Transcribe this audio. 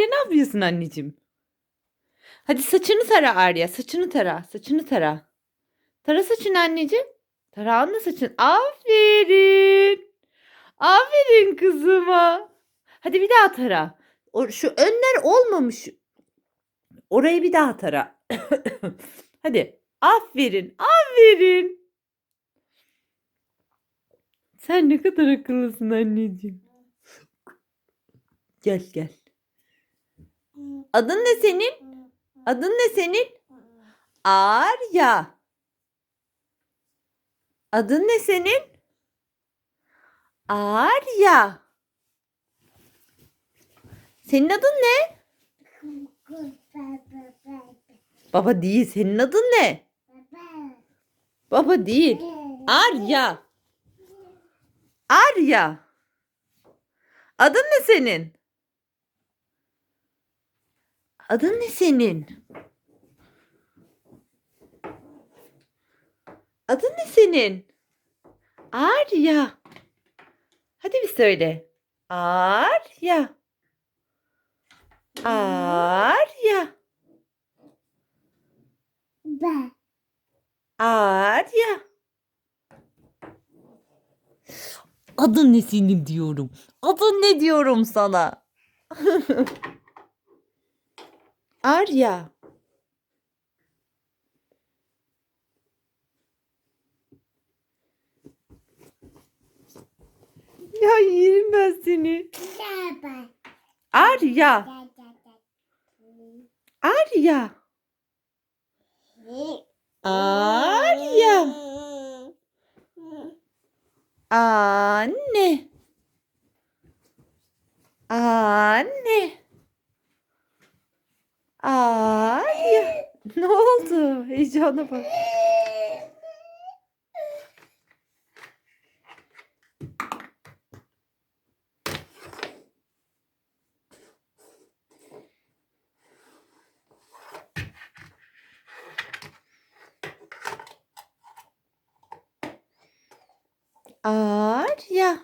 Arya ne yapıyorsun anneciğim? Hadi saçını tara Arya. Saçını tara. Saçını tara. Tara saçını anneciğim. Tara anne saçını. Aferin. Aferin kızıma. Hadi bir daha tara. O, şu önler olmamış. Orayı bir daha tara. Hadi. Aferin. Aferin. Sen ne kadar akıllısın anneciğim. Gel gel. Adın ne senin? Adın ne senin? Arya. Adın ne senin? Arya. Senin adın ne? Baba değil. Senin adın ne? Baba değil. Arya. Arya. Adın ne senin? Adın ne senin? Adın ne senin? Arya. Hadi bir söyle. Arya. Arya. Arya. Adın ne senin diyorum. Adın ne diyorum sana. Arya. Ya yerim ben seni. Arya. Arya. Arya. Anne. Anne. Arya. Ne oldu? Heyecana bak. Arya.